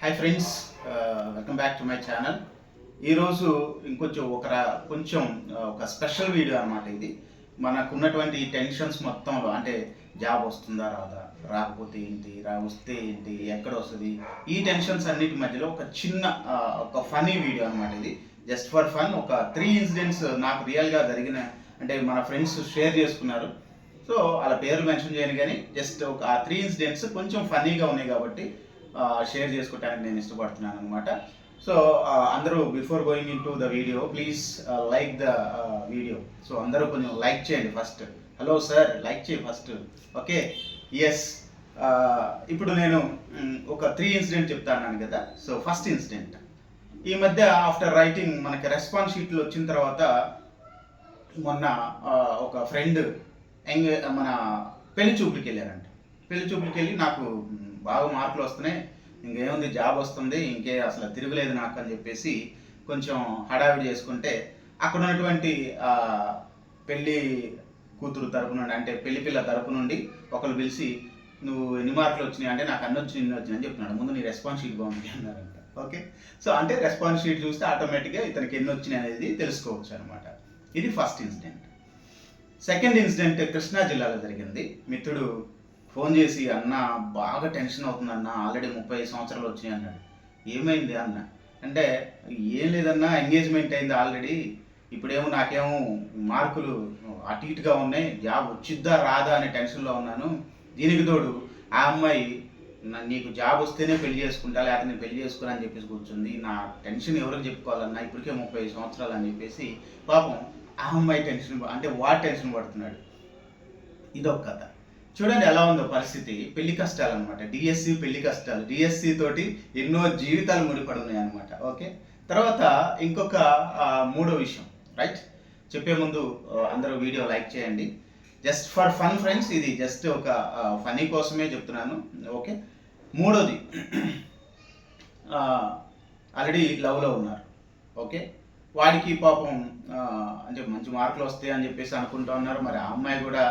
Hi friends welcome back to my channel ఈరోజు ఇంకొంచెం ఒక కొంచెం uh, ఒక స్పెషల్ వీడియో అనమాట ఇది. మనకున్నటువంటి టెన్షన్స్ మొత్తంలో అంటే జాబ్ వస్తుందా రాదా రాకపోతే ఏంటి రా వస్తే ఏంటి ఎక్కడ వస్తుంది ఈ టెన్షన్స్ అన్నిటి మధ్యలో ఒక చిన్న uh, ఒక ఫనీ వీడియో అనమాట ఇది. జస్ట్ ఫర్ ఫన్ ఒక త్రీ ఇన్సిడెంట్స్ నాకు రియల్గా జరిగిన అంటే మన ఫ్రెండ్స్ షేర్ చేసుకున్నారు. సో వాళ్ళ పేర్లు మెన్షన్ చేయను కానీ జస్ట్ ఒక ఆ త్రీ ఇన్సిడెంట్స్ కొంచెం ఫనీగా ఉన్నాయి కాబట్టి షేర్ చేసుకోవడానికి నేను ఇష్టపడుతున్నాను అనమాట సో అందరూ before going into the video please like the video so అందరూ కొంచెం లైక్ చేయండి ఫస్ట్ హలో సార్ లైక్ చేయి ఫస్ట్ ఓకే ఎస్ ఇప్పుడు నేను ఒక త్రీ ఇన్సిడెంట్ చెప్తాను కదా. సో ఫస్ట్ ఇన్సిడెంట్ ఈ మధ్య ఆఫ్టర్ రైటింగ్ మనకి రెస్పాన్స్ షీట్లు వచ్చిన తర్వాత మొన్న ఒక ఫ్రెండ్ ఎంగ మన పెళ్ళి చూపులకి వెళ్ళారంట. పెళ్ళి చూపులకి వెళ్ళి నాకు బాగా మార్కులు వస్తున్నాయి. ఇంకేముంది జాబ్ వస్తుంది ఇంకే అసలు తిరగలేదు నాకు అని చెప్పేసి కొంచెం హడావిడి చేసుకుంటే అక్కడ ఉన్నటువంటి పెళ్ళి కూతురు తరపు నుండి అంటే పెళ్ళి పిల్ల తరపు నుండి ఒకరు పిలిచి నువ్వు ఎన్ని మార్కులు వచ్చినాయి? అంటే నాకు అన్ని వచ్చి ఇన్ని వచ్చినాయి అని చెప్తున్నాడు ముందు నీ రెస్పాన్స్ షీట్ బాగుంది అన్నారంట ఓకే సో అంటే రెస్పాన్స్ షీట్ చూస్తే ఆటోమేటిక్గా ఇతనికి ఎన్ని వచ్చినాయి అనేది తెలుసుకోవచ్చు అనమాట ఇది first incident second incident Krishna జిల్లాలో జరిగింది. మిత్రుడు ఫోన్ చేసి అన్న బాగా టెన్షన్ అవుతుంది అన్న ఆల్రెడీ ముప్పై సంవత్సరాలు వచ్చినాయి అన్నాడు. ఏమైంది అన్న? అంటే ఏం లేదన్నా ఎంగేజ్మెంట్ అయింది ఆల్రెడీ. ఇప్పుడేమో నాకేమో మార్కులు అటు ఇటుగా ఉన్నాయి. జాబ్ వచ్చిద్దా రాదా అనే టెన్షన్లో ఉన్నాను. దీనికి తోడు ఆ అమ్మాయి నీకు జాబ్ వస్తేనే పెళ్ళి చేసుకుంటా లేకపోతే నేను పెళ్ళి చేసుకుని అని చెప్పేసి కూర్చుంది. నా టెన్షన్ ఎవరికి చెప్పుకోవాలన్నా ఇప్పటికే ముప్పై సంవత్సరాలు అని చెప్పేసి పాపం ఆ అమ్మాయి టెన్షన్ అంటే వాడు టెన్షన్ పడుతున్నాడు. ఇదొక కథ. చూడండి ఎలా ఉందో పరిస్థితి. పెళ్ళి కష్టాలు అనమాట డిఎస్సి పెళ్ళి కష్టాలు. డిఎస్సి తోటి ఎన్నో జీవితాలు ముడిపడి ఉన్నాయి అనమాట ఓకే? తర్వాత ఇంకొక మూడో విషయం. రైట్ చెప్పే ముందు అందరూ వీడియో లైక్ చేయండి. జస్ట్ ఫర్ ఫన్ ఫ్రెండ్స్ ఇది జస్ట్ ఒక ఫనీ కోసమే చెప్తున్నాను. ఓకే? మూడోది. ఆల్రెడీ లవ్లో ఉన్నారు. ఓకే? వాడికి పాపం అంటే మంచి మార్కులు వస్తాయి అని చెప్పేసి అనుకుంటా ఉన్నారు. మరి ఆ అమ్మాయి కూడా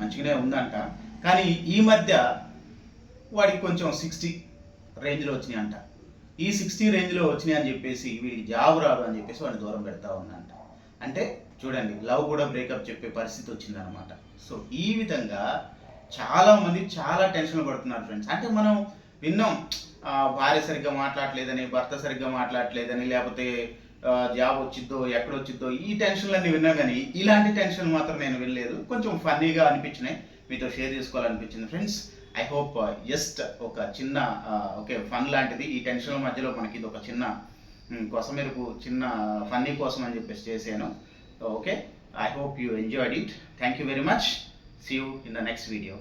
మంచిగానే ఉందంట. కానీ ఈ మధ్య వాడికి కొంచెం సిక్స్టీ రేంజ్లో వచ్చినాయి అంట ఈ సిక్స్టీ రేంజ్లో వచ్చినాయి అని చెప్పేసి వీడికి జాబ్ రాదు అని చెప్పేసి వాడిని దూరం పెడతా ఉందంట. అంటే చూడండి లవ్ కూడా బ్రేకప్ చెప్పే పరిస్థితి వచ్చిందనమాట సో ఈ విధంగా చాలామంది చాలా టెన్షన్ పడుతున్నారు ఫ్రెండ్స్. అంటే మనం విన్నాం భార్య సరిగ్గా మాట్లాడలేదని భర్త సరిగ్గా మాట్లాడలేదని లేకపోతే జాబ్ వచ్చిద్దో ఎక్కడ వచ్చిద్దో ఈ టెన్షన్లన్నీ విన్నా కానీ ఇలాంటి టెన్షన్ మాత్రం నేను వినలేదు. కొంచెం ఫన్నీగా అనిపించినాయి. మీతో షేర్ చేసుకోవాలనిపించింది. ఫ్రెండ్స్ ఐ హోప్ జస్ట్ ఒక చిన్న ఓకే ఫన్ లాంటిది. ఈ టెన్షన్ మధ్యలో మనకి ఇది ఒక చిన్న కొసమెరుపు చిన్న ఫన్నీ కోసం అని చెప్పేసి చేశాను. Okay I hope you enjoyed it thank you very much see you in the next video